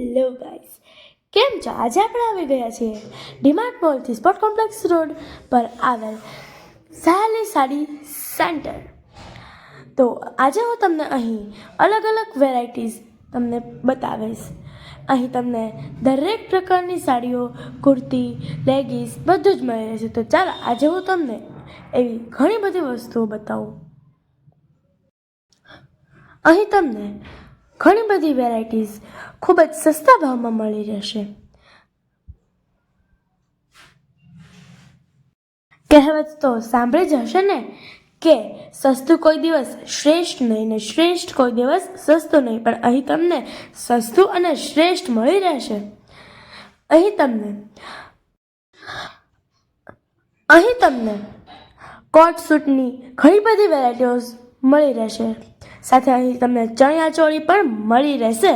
Hello guys કેમ છો? આજે આપણે આવી ગયા છીએ ડીમાર્ટ મોલથી સ્પોર્ટ કોમ્પ્લેક્સ રોડ પર આવેલ સહેલી સાડી સેન્ટર તો આજે હું તમને અહીં અલગ અલગ વેરાયટીઝ તમને બતાવીશ. અહીં તમને દરેક પ્રકારની સાડીઓ, કુર્તી લેગીસ બધું જ મળી રહેશે. તો ચાલો, આજે હું તમને એવી ઘણી બધી વસ્તુઓ બતાવું. અહીં તમને ઘણી બધી વેરાયટીઝ ખૂબ જ સસ્તા ભાવમાં મળી રહેશે. કહેવત તો સાંભળી જ હશે ને કે સસ્તું કોઈ દિવસ શ્રેષ્ઠ નહીં ને શ્રેષ્ઠ કોઈ દિવસ સસ્તું નહીં, પણ અહીં તમને સસ્તું અને શ્રેષ્ઠ મળી રહેશે. અહીં તમને અહીં તમને કોટ સૂટની ઘણી બધી વેરાયટીઓ મળી રહેશે. સાથે અહીં તમને ચણિયા ચોળી પણ મળી રહેશે.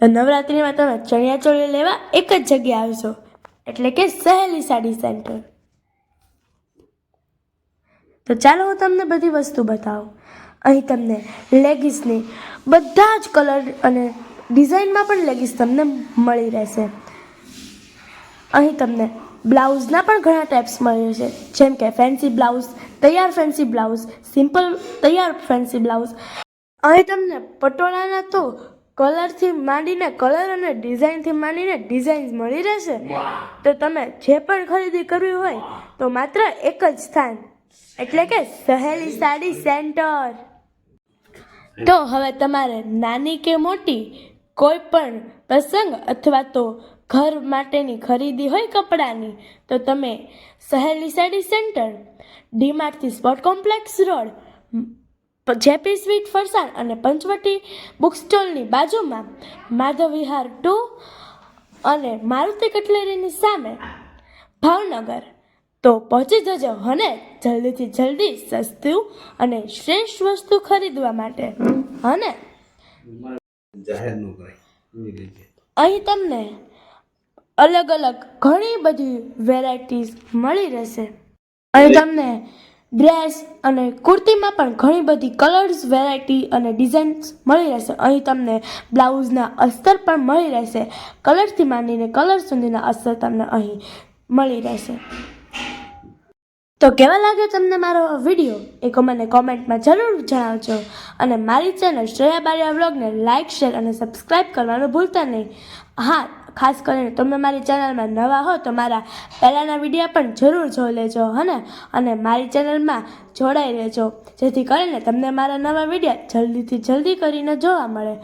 તો નવરાત્રિમાં તમે ચણિયા ચોળી લેવા એક જ જગ્યાએ આવશો એટલે કે સહેલી સાડી સેન્ટર. તો ચાલો હું તમને બધી વસ્તુ બતાવું. અહીં તમને લેગીસની બધા જ કલર અને ડિઝાઇનમાં પણ લેગીસ તમને મળી રહેશે. અહીં તમને બ્લાઉઝના પણ ઘણા ટાઈપ્સ મળ્યો છે. જેમ કે ફેન્સી બ્લાઉઝ તૈયાર ફેન્સી બ્લાઉઝ સિમ્પલ તૈયાર ફેન્સી બ્લાઉઝ અહીં તમને પટોળાના તો કલરથી માંડીને કલર અને ડિઝાઇનથી માંડીને ડિઝાઇન્સ મળી રહેશે. તો તમે જે પણ ખરીદી કરવી હોય તો માત્ર એક જ સ્થાન એટલે કે સહેલી સાડી સેન્ટર તો હવે તમારે નાની કે મોટી કોઈ પણ પ્રસંગ અથવા તો ઘર માટેની ખરીદી હોય કપડાની, તો તમે Saheli sari centre, ડીમાર્ટથી sport complex road JP sweet Farsan અને પંચવટી બુક સ્ટોલની બાજુમાં માધવ વિહાર ટુ અને મારુતિ કટલેરીની સામે ભાવનગર. તો પહોંચી જજો હને જલ્દીથી જલ્દી સસ્તું અને શ્રેષ્ઠ વસ્તુ ખરીદવા માટે. હને? જાહેર ન કરાય અહીં તમને અલગ અલગ ઘણી બધી વેરાયટીઝ મળી રહેશે. અહીં તમને ડ્રેસ અને કુર્તીમાં પણ ઘણી બધી કલર્સ, વેરાયટી અને ડિઝાઇન્સ મળી રહેશે. અહીં તમને બ્લાઉઝના અસ્તર પણ મળી રહેશે. કલરથી માંડીને કલર સુધીના અસ્તર તમને અહીં મળી રહેશે. તો કેવા લાગ્યો તમને મારો વીડિયો એ મને કોમેન્ટમાં જરૂર જણાવજો. અને મારી ચેનલ શ્રેયા બારિયા વ્લોગને લાઇક શેર અને સબસ્ક્રાઈબ કરવાનું ભૂલતા નહીં. હા, ખાસ કરીને તમે મારી ચેનલમાં નવા હો તો મારા પહેલાંના વિડીયા પણ જરૂર જોઈ લેજો, હને? અને મારી ચેનલમાં જોડાઈ રહેજો. જેથી કરીને તમને મારા નવા વિડીયા જલ્દીથી જલ્દી કરીને જોવા મળે.